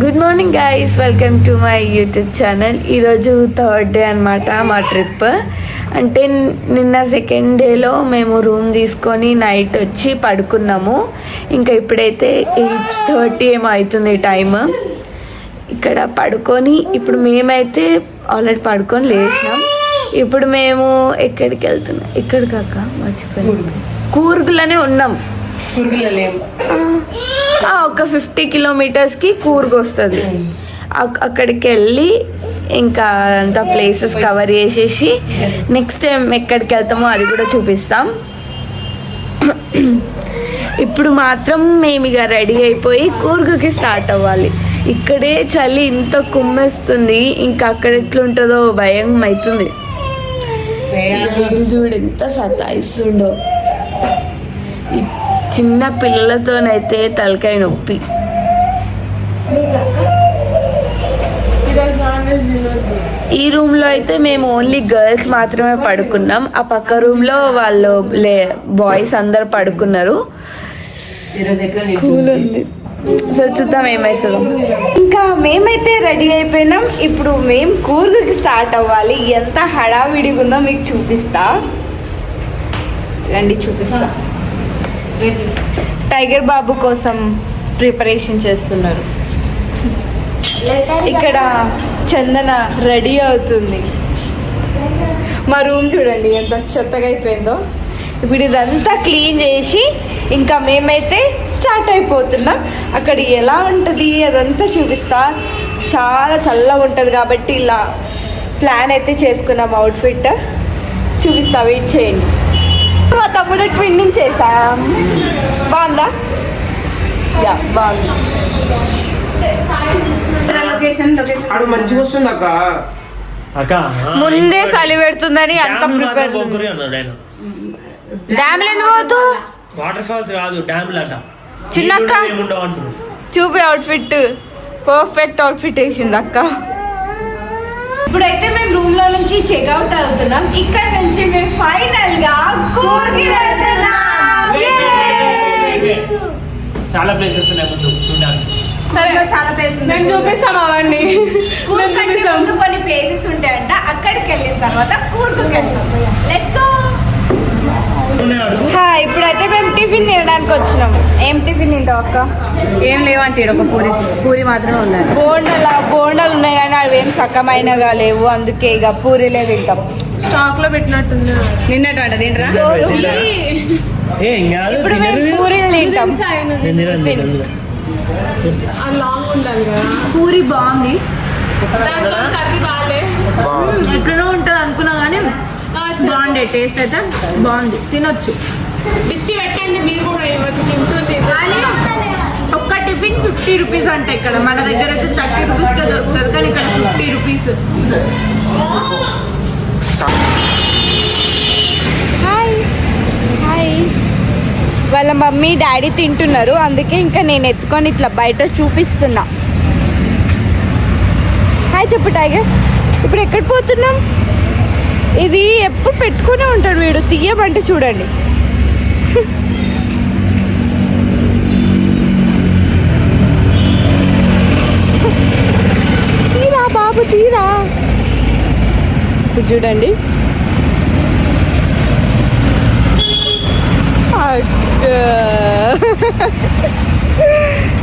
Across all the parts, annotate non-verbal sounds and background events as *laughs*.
Good morning guys welcome to my YouTube channel ఈరోజు third day అనమాట మా trip అంటే నిన్న సెకండ్ డేలో మేము రూమ్ తీసుకొని నైట్ వచ్చి పడుకున్నాము. ఇంకా ఇప్పుడైతే ఎయిట్ థర్టీ ఏమో అవుతుంది టైం ఇక్కడ పడుకొని ఇప్పుడు మేమైతే ఆల్రెడీ పడుకొని లేచినాం. ఇప్పుడు మేము ఎక్కడికి వెళ్తున్నాం? ఎక్కడికి అక్క? మర్చిపోయాం కూర్గులోనే ఉన్నాం. పురుగులలేం ఆ, ఒక ఫిఫ్టీ కిలోమీటర్స్కి కూర్గ్ వస్తుంది అక్- అక్కడికి వెళ్ళి ఇంకా అంత ప్లేసెస్ కవర్ చేసేసి నెక్స్ట్ టైం ఎక్కడికి వెళ్తామో అది కూడా చూపిస్తాం. ఇప్పుడు మాత్రం మేము ఇక రెడీ అయిపోయి కూర్గుకి స్టార్ట్ అవ్వాలి. ఇక్కడే చలి ఇంత కుమ్మేస్తుంది ఇంకా అక్కడ ఎట్లుంటుందో భయం అవుతుంది చూడు ఎంత సతాయిస్తుండో. చిన్న పిల్లలతోనైతే తలకాయ నొప్పి. ఈ రూమ్లో అయితే మేము ఓన్లీ గర్ల్స్ మాత్రమే పడుకున్నాం. ఆ పక్క రూమ్లో వాళ్ళు లే బాయ్స్ అందరు పడుకున్నారు. కూల్ ఉంది. సో చూద్దాం ఏమవుతుందో ఇంకా మేమైతే రెడీ అయిపోయినాం. ఇప్పుడు మేము కూర్గుకి స్టార్ట్ అవ్వాలి. ఎంత హడావిడిగా ఉందో మీకు చూపిస్తా. రండి చూపిస్తా. టైగర్ బాబు కోసం ప్రిపరేషన్ చేస్తున్నారు. ఇక్కడ చందన రెడీ అవుతుంది. మా రూమ్ చూడండి ఎంత చెత్తగా అయిపోయిందో. ఇప్పుడు ఇదంతా క్లీన్ చేసి ఇంకా మేమైతే స్టార్ట్ అయిపోతున్నాం. అక్కడ ఎలా ఉంటుంది అదంతా చూపిస్తా. చాలా చల్లగా ఉంటుంది కాబట్టి ఇలా ప్లాన్ అయితే చేసుకున్నాం అవుట్ఫిట్ చూపిస్తా వెయిట్ చేయండి. మా తమ్ముడు ట్విన్నింగ్ చేసాం బాగుందా? యా బాగుంది. లొకేషన్ లొకేషన్ ఆడు మంచిగా వస్తుంది అక్క. అక్క ముందే చలి పెడుతుందని అంత ప్రిపేర్ డ్యామ్ పోతూ వాటర్ ఫాల్స్ కాదు డ్యామ్ లాట చిన్నక్క. చూపి అవుట్ఫిట్ పర్ఫెక్ట్ అవుట్ఫిట్ వేసింది అక్క. ఇప్పుడైతే మేము రూమ్లో నుంచి చెక్అవుట్ అవుతున్నాం. ఇక్కడ నుంచి మేము ఫైనల్గా కూర్గి! చాలా ప్లేసెస్ ఉన్నాయి ముందు చూడడానికి సరే. చాలా ప్లేస్ మేము చూపిస్తాం అవన్నీ. మేము చూపిస్తాం. కొన్ని ప్లేసెస్ ఉంటాయంట. అక్కడికి వెళ్ళిన తర్వాత కూర్గుకి వెళ్తాం. లెట్స్ గో ఇప్పుడైతే మేము టిఫిన్ తినడానికి వచ్చినాం. ఏం టిఫిన్ తింటాం అక్క? ఏం లేవంటే ఈడ ఒక పూరి పూరి మాత్రమే ఉందండి బోండాల బోండాలు ఉన్నాయి కానీ అవి ఏం సక్కమైనగా లేవు. అందుకే ఇక పూరీలే తింటాం. స్టాక్లో పెట్టినట్టుంది ఇప్పుడు మేము తినరు పూరీలు తింటాం. లాంగ్ ఉండాలి కదా పూరి బాగుంది. కర్రీ బాగాలే. ఎట్లనో ఉంటుంది బాగుండే టేస్ట్ అయితే బాగుంది. తినొచ్చు. దిష్టి పెట్టండి మీరు కూడా తింటుంది ఒక్క టిఫిన్ ఫిఫ్టీ రూపీస్ అంటే ఇక్కడ. మన దగ్గర అయితే థర్టీ రూపీస్కే దొరుకుతుంది కానీ ఇక్కడ ఫిఫ్టీ రూపీస్. హాయ్ హాయ్ వాళ్ళ మమ్మీ డాడీ తింటున్నారు. అందుకే ఇంకా నేను ఎత్తుకొని ఇట్లా బయట చూపిస్తున్నా. హాయ్ చెప్పు టైగర్ ఇప్పుడు ఎక్కడ పోతున్నాం? ఇది ఎప్పుడు పెట్టుకునే ఉంటాడు వీడు? తీయమంటే చూడండి. తీరా బాబు తీరా? ఇప్పుడు చూడండి.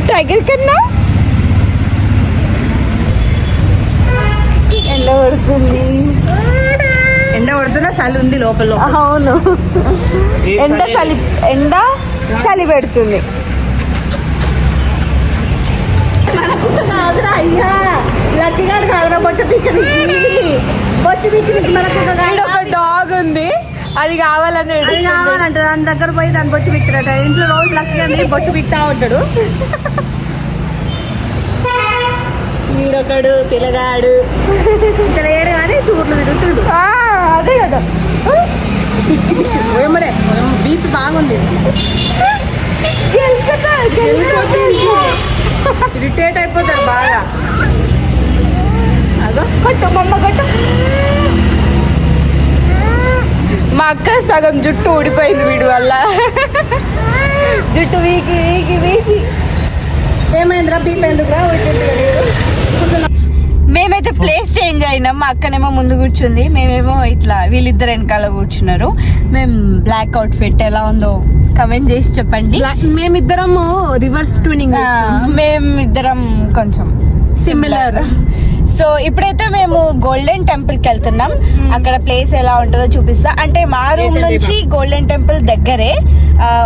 టైగర్ కన్నా? ఎండ పడుతుంది. ఎండ కొడుతున్నా చలి ఉంది లోపల అవును. ఎండ చలి? ఎండ చలి పెడుతుంది. కాదురా అయ్యా. లక్కిగాడు కాదురా బొచ్చ పీక బొచ్చ పీకి మనకు ఒక డాగ్ ఉంది. అది కావాలని అది. కావాలంట దాని దగ్గర పోయి దాన్ని బొచ్చు పిక్కిరట ఇంట్లో రోజు లక్కీ బొచ్చు పిక్తా ఉంటాడు. *laughs* వీడొకడు పిల్లగాడు. తెలియడు కానీ టూర్లు తిరుగుతుండు ఆ, అదే కదా. పిచ్చికి పిచ్చికి ఏమరే బీపీ బాగుంది. ఇరిటేట్ అయిపోతాడు బాగా. అదో. కొట్టు మమ్మ కొట్టు. మా అక్క సగం జుట్టు ఊడిపోయింది వీడి వల్ల. జుట్టు వీకి వీకి వీకి. ఏమైందిరా? బీపీ ఎందుకురా? అంటే ప్లేస్ చేంజ్ అయినాం. మా అక్కనేమో ముందు కూర్చుంది. మేమేమో ఇట్లా వీళ్ళిద్దరు వెనకాల కూర్చున్నారు. మేము బ్లాక్ అవుట్ఫిట్ ఎలా ఉందో కమెంట్ చేసి చెప్పండి. మేమిద్దరము రివర్స్ ట్యూనింగ్ మేమిద్దరం కొంచెం సిమిలర్ సో ఇప్పుడైతే మేము గోల్డెన్ టెంపుల్కి వెళ్తున్నాం అక్కడ ప్లేస్ ఎలా ఉంటుందో చూపిస్తా. అంటే మా రూమ్ నుంచి గోల్డెన్ టెంపుల్ దగ్గరే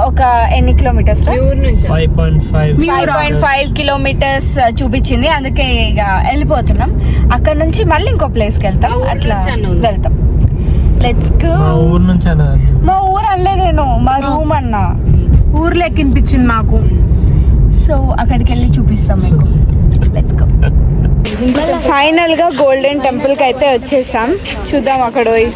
ఒక ఎన్ని kilometres five point five five point five kilometres చూపించింది. అందుకే ఇక వెళ్ళిపోతున్నాం. అక్కడ నుంచి మళ్ళీ ఇంకో ప్లేస్కి వెళ్తాం. అట్లా వెళ్తాం. లెట్స్ గో మా ఊరు నుంచి మా ఊరు అనలే నేను. మా రూమ్ అన్నా. ఊర్లో ఎక్కినిపించింది మాకు. సో అక్కడికి వెళ్ళి చూపిస్తాం మీకు. లెట్స్ గో ఫైనల్గా గోల్డెన్ టెంపుల్కి అయితే వచ్చేసాం. చూద్దాం అక్కడ పోయి.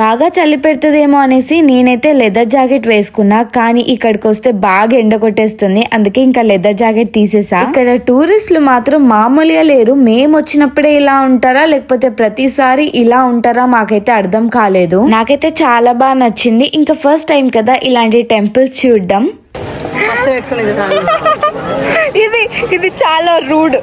బాగా చలి పెడుతుందేమో అనేసి నేనైతే లెదర్ జాకెట్ వేసుకున్నా కానీ ఇక్కడికి వస్తే బాగా ఎండ కొట్టేస్తుంది. అందుకే ఇంకా లెదర్ జాకెట్ తీసేసా. ఇక్కడ టూరిస్టులు మాత్రం మామూలుగా లేరు. మేము వచ్చినప్పుడే ఇలా ఉంటారా లేకపోతే ప్రతిసారి ఇలా ఉంటారా మాకైతే అర్థం కాలేదు. నాకైతే చాలా బాగా నచ్చింది. ఇంకా ఫస్ట్ టైం కదా ఇలాంటి టెంపుల్స్ చూడడం. ఇది ఇది చాలా రూడ్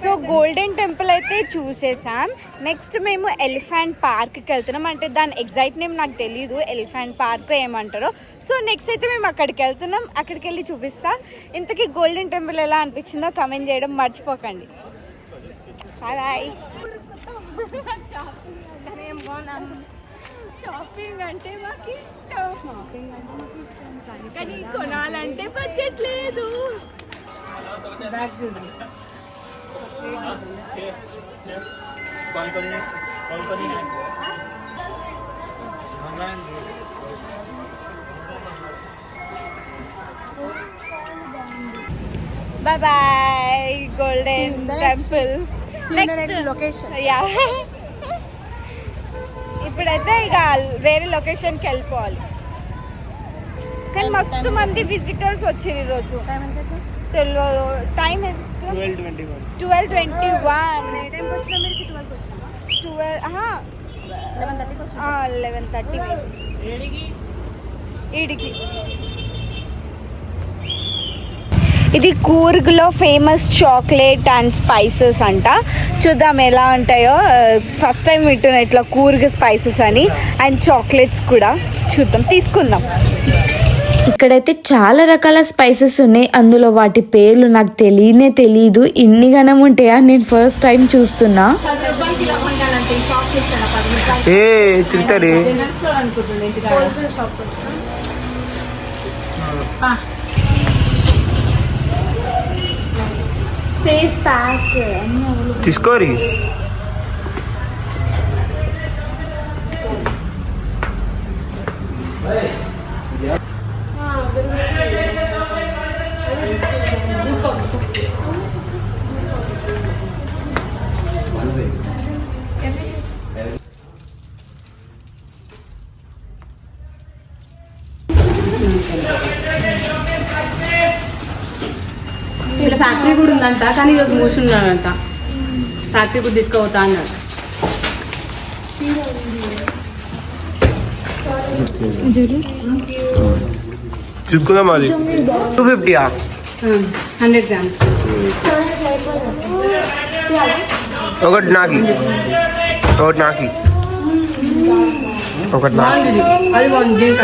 సో గోల్డెన్ టెంపుల్ అయితే చూసేసాం నెక్స్ట్ మేము ఎలిఫెంట్ పార్క్కి వెళ్తున్నాం. అంటే దాని ఎగ్జాక్ట్ నేమ్ నాకు తెలియదు ఎలిఫెంట్ పార్క్ ఏమంటారో. సో నెక్స్ట్ అయితే మేము అక్కడికి వెళ్తున్నాం. అక్కడికి వెళ్ళి చూపిస్తా. ఇంతకీ గోల్డెన్ టెంపుల్ ఎలా అనిపించిందో కమెంట్ చేయడం మర్చిపోకండి. బాయ్ షాపింగ్ అంటే మాకు ఇష్టం. షాపింగ్ అంటే మాకు ఇష్టం కానీ కొనాలంటే బడ్జెట్ లేదు. Bye bye golden temple next location yeah ఇప్పుడైతే ఇక వేరే లొకేషన్కి వెళ్ళిపోవాలి. కానీ మస్తు మంది విజిటర్స్ వచ్చారు ఈరోజు తెలియదు. Time twelve twenty one. Twelve eleven thirty ఈడికి. ఇది కూర్గ్లో ఫేమస్ చాక్లెట్ అండ్ స్పైసెస్ అంట. చూద్దాం ఎలా ఉంటాయో. ఫస్ట్ టైం వింటున్నా ఇట్లా కూర్గ్ స్పైసెస్ అని అండ్ చాక్లెట్స్ కూడా. చూద్దాం తీసుకుందాం. ఇక్కడైతే చాలా రకాల స్పైసెస్ ఉన్నాయి. అందులో వాటి పేర్లు నాకు తెలియనే తెలియదు ఇన్ని గనం ఉంటాయా? నేను ఫస్ట్ టైం చూస్తున్నా. ఏ తిరుగుతాడు ఫేస్ ప్యాక్ తీసుకోరి. ఇక్కడ ఫ్యాక్టరీ కూడా ఉందంట కానీ ఈరోజు మూసున్నాడంట. ఫ్యాక్టరీ కూడా తీసుకుపోతా అన్నాడు. చూసుకుందాం అది టూ ఫిఫ్టీయా హండ్రెడ్ గ్రామ్స్. ఒకటి నాకి. ఒకటి నాకి. ఒకటి నాకి. అది బాగుంది. జీన్స్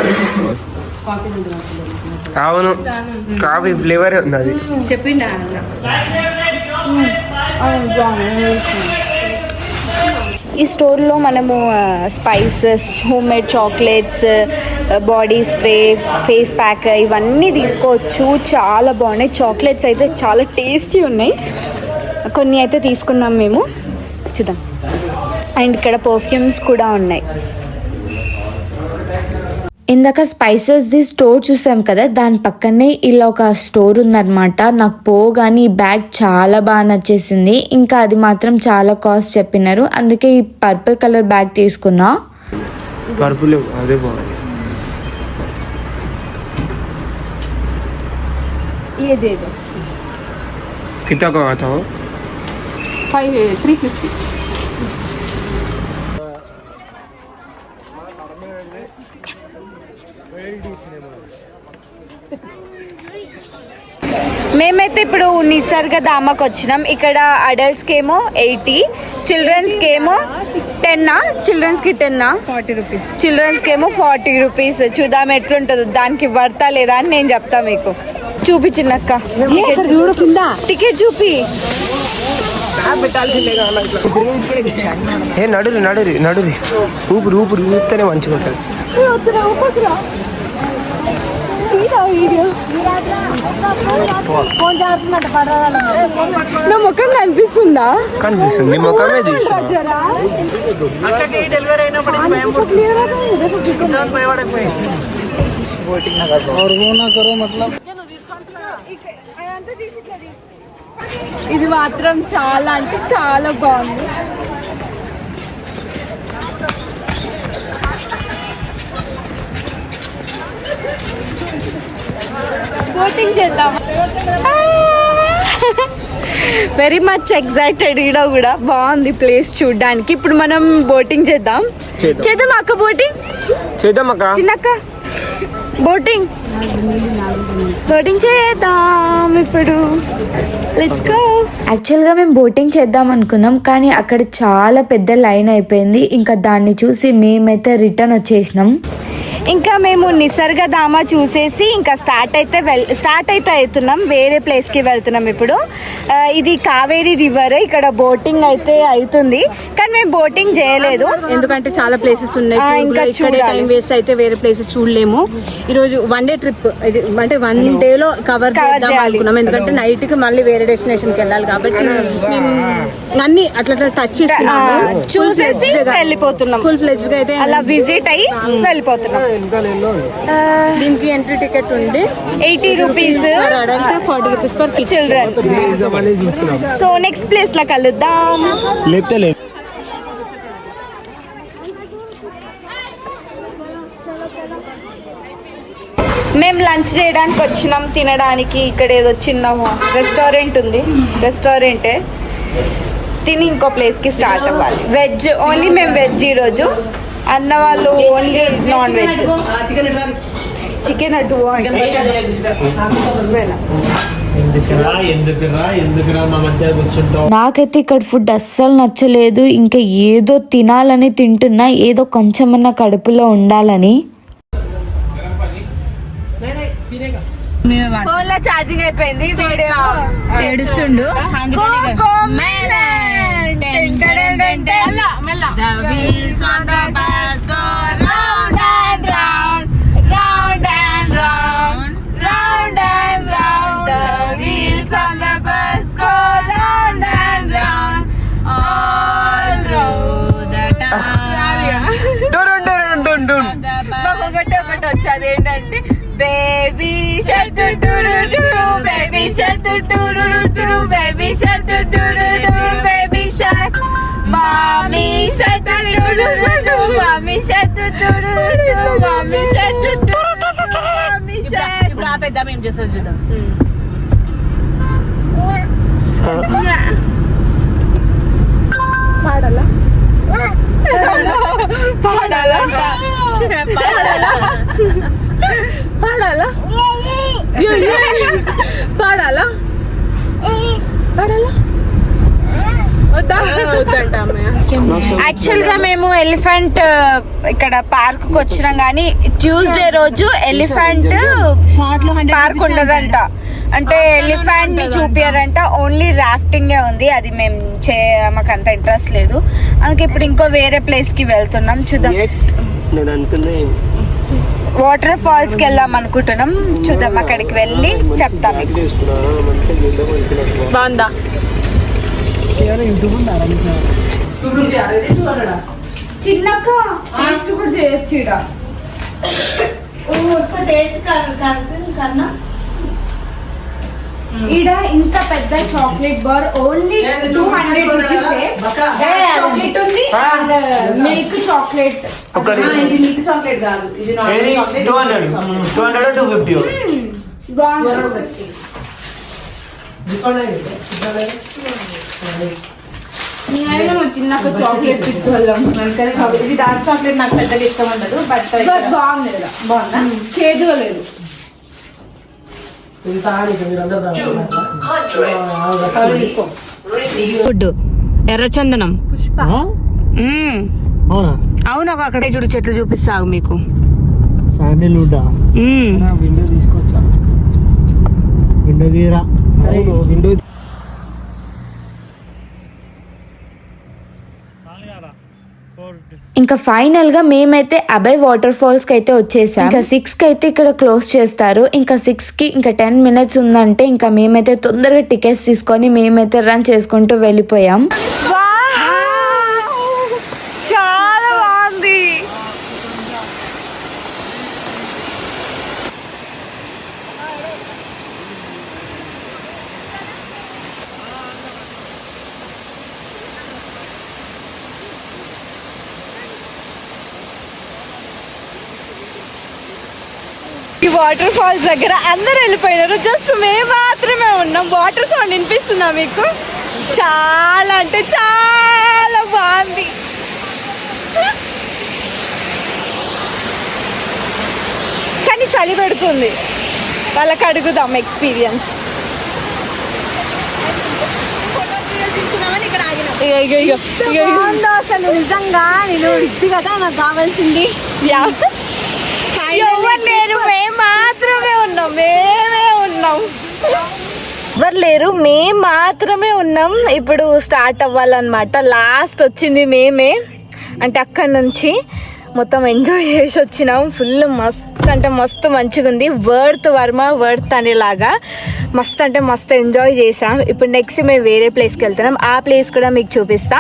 అవును. కాఫీ ఫ్లేవర్ ఉంది అది. చెప్పిండా? ఈ స్టోర్లో మనము spices home made chocolates body spray face pack ఇవన్నీ తీసుకోవచ్చు. చాలా బాగున్నాయి. చాక్లెట్స్ అయితే చాలా టేస్టీ ఉన్నాయి. కొన్ని అయితే తీసుకున్నాం మేము. చూద్దాం. అండ్ ఇక్కడ పర్ఫ్యూమ్స్ కూడా ఉన్నాయి. ఇందాక స్పైసెస్ ది స్టోర్ చూసాం కదా దాని పక్కనే ఇలా ఒక స్టోర్ ఉందన్నమాట నాకు పోగానే ఈ బ్యాగ్ చాలా బాగా నచ్చేసింది ఇంకా అది మాత్రం చాలా కాస్ట్ చెప్పినారు అందుకే ఈ పర్పుల్ కలర్ బ్యాగ్ తీసుకున్నా పరుపులు అదే బాగుంది ఏదేదో कितना का आता हो ఫైవ్ త్రీ మేమైతే ఇప్పుడు నిసర్గ ధామకు వచ్చినాం. ఇక్కడ అడల్ట్స్కి ఏమో ఎయిటీ చిల్డ్రన్స్కి ఏమో టెన్నా చిల్డ్రన్స్కి టెన్నా ఫార్టీ రూపీస్. చిల్డ్రన్స్కి ఏమో ఫార్టీ రూపీస్. చూద్దాం ఎట్లుంటుందో. దానికి వర్తా లేదా అని నేను చెప్తా మీకు. చూపించినక్క చూడు కింద. టికెట్ చూపి. ఏ నడురి నడురి నడురి. ఊపిరి ఊపిరి ఊపితేనే మంచిగా ఉంటుంది నా ముఖం కనిపిస్తుందా? కనిపిస్తుంది. నీ ముఖమే ఇది మాత్రం చాలా అంటే చాలా బాగుంది. బోటింగ్ చేద్దాం వెరీ మచ్ ఎక్సైటెడ్ ఈడ కూడా. బాగుంది ప్లేస్ చూడడానికి. ఇప్పుడు మనం బోటింగ్ చేద్దాం. చేద్దాం. అక్క బోటింగ్? చేద్దాం అక్క. చిన్నక్క. బోటింగ్. బోటింగ్ చేద్దాం ఇప్పుడు. లెట్స్ గో యాక్చువల్గా మేము బోటింగ్ చేద్దాం అనుకున్నాం కానీ అక్కడ చాలా పెద్ద లైన్ అయిపోయింది. ఇంకా దాన్ని చూసి మేమైతే రిటర్న్ వచ్చేసినాం. ఇంకా మేము నిసర్గధామ చూసేసి ఇంకా స్టార్ట్ అయితే వెల్ స్టార్ట్ అయితే అవుతున్నాం. వేరే ప్లేస్కి వెళ్తున్నాం ఇప్పుడు. ఇది కావేరీ రివర్ ఇక్కడ బోటింగ్ అయితే అవుతుంది. కానీ మేము బోటింగ్ చేయలేదు. ఎందుకంటే చాలా ప్లేసెస్ ఉన్నాయి. ఇంకా చూడాలి. టైం వేస్ట్ అయితే వేరే ప్లేసెస్ చూడలేము. ఈ రోజు వన్ డే ట్రిప్ అంటే వన్ డే లో కవర్ Cover చేద్దాం చేయాలి. అనుకున్నాం. ఎందుకంటే నైట్కి మళ్ళీ వేరే డెస్టినేషన్కి వెళ్ళాలి కాబట్టి మేము అన్ని అట్లా టచ్ చేస్తున్నాము. చూసేసి వెళ్ళిపోతున్నాం. ఫుల్ ఫ్లెజ్గా అయితే అలా విజిట్ అయ్యి వెళ్ళిపోతున్నాం. దీనికి ఎంట్రీ టికెట్ ఉంది. Eighty rupees forty for children so next ప్లేస్లో కలుద్దాం. మేము లంచ్ చేయడానికి వచ్చినాం తినడానికి. ఇక్కడ ఏదో చిన్న రెస్టారెంట్ ఉంది. రెస్టారెంటే. తిని ఇంకో ప్లేస్కి స్టార్ట్ అవ్వాలి. వెజ్ ఓన్లీ మేము వెజ్ ఈరోజు. అన్న వాళ్ళు ఓన్లీ నాన్ వెజ్ చికెన్ అటు నాకైతే ఇక్కడ ఫుడ్ అస్సలు నచ్చలేదు. ఇంకా ఏదో తినాలని తింటున్నా ఏదో కొంచెమన్నా కడుపులో ఉండాలని. ఫోన్లో ఛార్జింగ్ అయిపోయింది. వీడియో ఏంటంటే baby shirt baby shirt baby shirt baby shirt mommy shirt mommy shirt mommy shirt mommy shirt ఇప్పుడు ఆపేద్దాం ఏం చేస్తారు చూద్దాం పాడాలా పాడాలంట పాడాలా పాడాలా యో, యో. పాడాలా? పాడాలా? వద్దంట యాక్చువల్గా మేము ఎలిఫెంట్ ఇక్కడ పార్క్కి వచ్చినాం కానీ ట్యూస్డే రోజు ఎలిఫెంట్ పార్క్ ఉండదంట. అంటే ఎలిఫెంట్ని చూపియారంట. ఓన్లీ రాఫ్టింగ్ ఉంది. అది మేము చే మాకు అంత ఇంట్రెస్ట్ లేదు. అందుకే ఇప్పుడు ఇంకో వేరే ప్లేస్కి వెళ్తున్నాం. చూద్దాం. నేను వాటర్ ఫాల్స్కి వెళ్దాం అనుకుంటున్నాం. చూద్దాం అక్కడికి వెళ్ళి చెప్తాం మీకు. బాగుందా? చిన్నక్క టేస్ట్ కూడా చేయొచ్చు ఈడ. ఇంత పెద్ద chocolate bar only two hundred rupees? Milk chocolate. ఒకటి ఇది మిల్క్ చాక్లెట్ కాదు. ఇది normal chocolate two hundred two hundred two fifty బాగుంది. నేను చిన్నగా చాక్లెట్ పిచ్చోళ్ళం అందుకని చాక్లెట్ ఇది డార్క్ చాక్లెట్ నాకు పెద్దగా ఇష్టం ఉండదు బట్ బట్ బాగుంది ఈడ. బాగుందా? చేదుగా లేదు. ఫుడ్. ఎర్రచందనం. ఆ? అవునా? అవును ఒక అక్కడే చూడు చెట్లు చూపిస్తావు మీకు. శాండిల్వుడ్ విండో తీసుకొచ్చా? విండో గీరా విండో ఇంకా ఫైనల్గా మేమైతే అభయ్ వాటర్ ఫాల్స్కి అయితే వచ్చేసాం. ఇంకా సిక్స్కి అయితే ఇక్కడ క్లోజ్ చేస్తారు. ఇంకా సిక్స్కి ఇంకా టెన్ మినిట్స్ ఉందంటే ఇంకా మేమైతే తొందరగా టికెట్స్ తీసుకొని మేమైతే రన్ చేసుకుంటూ వెళ్ళిపోయాం చాలా బాగుంది ఈ వాటర్ ఫాల్స్ దగ్గర అందరు వెళ్ళిపోయినారు. జస్ట్ మేము మాత్రమే ఉన్నాం. వాటర్ సౌండ్ వినిపిస్తుందా మీకు? చాలా అంటే చాలా బాగుంది. కానీ చలి పెడుతుంది. వాళ్ళకి అడుగుదాం ఎక్స్పీరియన్స్. అసలు నిజంగా. నేను ఇది కదా నాకు కావాల్సింది. ఎవరు లేరు ఉన్నాం మేమే ఉన్నాం. ఎవరు లేరు మేము మాత్రమే ఉన్నాం. ఇప్పుడు స్టార్ట్ అవ్వాలన్నమాట. లాస్ట్ వచ్చింది మేమే. అంటే అక్కడి నుంచి మొత్తం ఎంజాయ్ చేసి వచ్చినాం. ఫుల్ మస్తు అంటే మస్తు మంచిగా ఉంది. వర్త్ వర్మ వర్త్ అనేలాగా మస్తు అంటే మస్తు ఎంజాయ్ చేసాం ఇప్పుడు నెక్స్ట్ మేము వేరే ప్లేస్కి వెళ్తున్నాం. ఆ ప్లేస్ కూడా మీకు చూపిస్తా.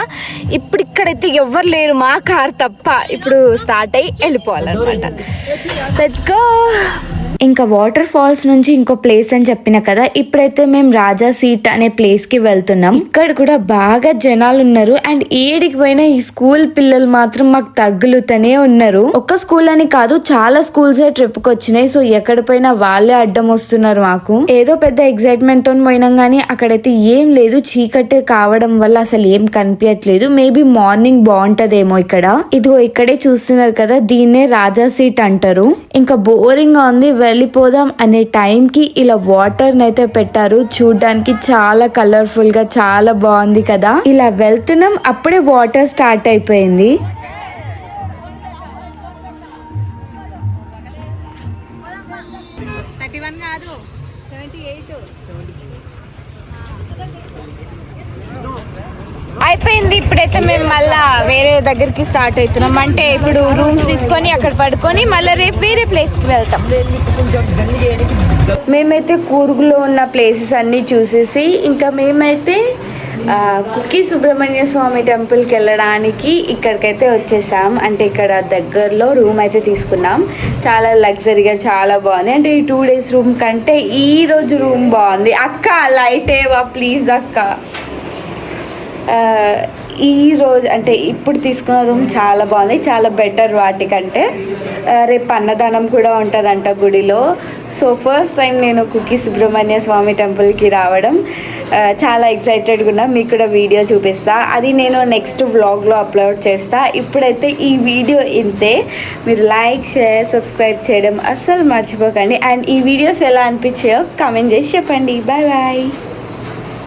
ఇప్పుడు ఇక్కడైతే ఎవ్వరు లేరు మా కార్ తప్ప. ఇప్పుడు స్టార్ట్ అయ్యి వెళ్ళిపోవాలన్నమాట. లెట్స్ గో ఇంకా వాటర్ ఫాల్స్ నుంచి ఇంకో ప్లేస్ అని చెప్పిన కదా ఇప్పుడైతే మేము రాజా సీట్ అనే ప్లేస్కి వెళ్తున్నాం. ఇక్కడ కూడా బాగా జనాలు ఉన్నారు అండ్ ఏడికి పోయినా ఈ స్కూల్ పిల్లలు మాత్రం మాకు తగ్గులుతూనే ఉన్నారు. ఒక్క స్కూల్ అని కాదు చాలా స్కూల్స్ ట్రిప్కి వచ్చినాయి. సో ఎక్కడ పోయినా వాళ్ళే అడ్డం వస్తున్నారు మాకు. ఏదో పెద్ద ఎగ్జైట్మెంట్తో పోయినాం కానీ అక్కడైతే ఏం లేదు. చీకటి కావడం వల్ల అసలు ఏం కనిపించట్లేదు మేబీ మార్నింగ్ బాగుంటదేమో ఇక్కడ. ఇదిగో ఇక్కడే చూస్తున్నారు కదా దీన్నే రాజా సీట్ అంటారు. ఇంకా బోరింగ్గా ఉంది. వెళ్ళిపోదాం అనే టైంకి ఇలా వాటర్ అయితే పెట్టారు. చూడ్డానికి చాలా కలర్ఫుల్గా చాలా బాగుంది కదా. ఇలా వెళ్తున్నాం అప్పుడే వాటర్ స్టార్ట్ అయిపోయింది. అయిపోయింది. ఇప్పుడైతే మేము మళ్ళా వేరే దగ్గరికి స్టార్ట్ అవుతున్నాం. అంటే ఇప్పుడు రూమ్స్ తీసుకొని అక్కడ పడుకొని మళ్ళీ రేపు వేరే ప్లేస్కి వెళ్తాం. మేమైతే కూర్గులో ఉన్న ప్లేసెస్ అన్నీ చూసేసి ఇంకా మేమైతే కుక్కి సుబ్రహ్మణ్య స్వామి టెంపుల్కి వెళ్ళడానికి ఇక్కడికైతే వచ్చేసాం. అంటే ఇక్కడ దగ్గరలో రూమ్ అయితే తీసుకున్నాం. చాలా లగ్జరీగా చాలా బాగుంది. అంటే ఈ టూ డేస్ రూమ్ కంటే ఈ రోజు రూమ్ బాగుంది. అక్క లైట్ ఏవా ప్లీజ్ అక్క. ఈ రోజు అంటే ఇప్పుడు తీసుకున్న రూమ్ చాలా బాగుంది చాలా బెటర్ వాటికంటే. రేపు అన్నదానం కూడా ఉంటుందంట గుడిలో. సో ఫస్ట్ టైం నేను కుక్కి సుబ్రహ్మణ్య స్వామి టెంపుల్కి రావడం చాలా ఎక్సైటెడ్గా ఉన్నా మీకు కూడా వీడియో చూపిస్తా. అది నేను నెక్స్ట్ వ్లాగ్లో అప్లోడ్ చేస్తా. ఇప్పుడైతే ఈ వీడియో ఇంతే. మీరు లైక్ షేర్ సబ్స్క్రైబ్ చేయడం అస్సలు మర్చిపోకండి. అండ్ ఈ వీడియోస్ ఎలా అనిపించాయో కామెంట్ చేసి చెప్పండి. Bye bye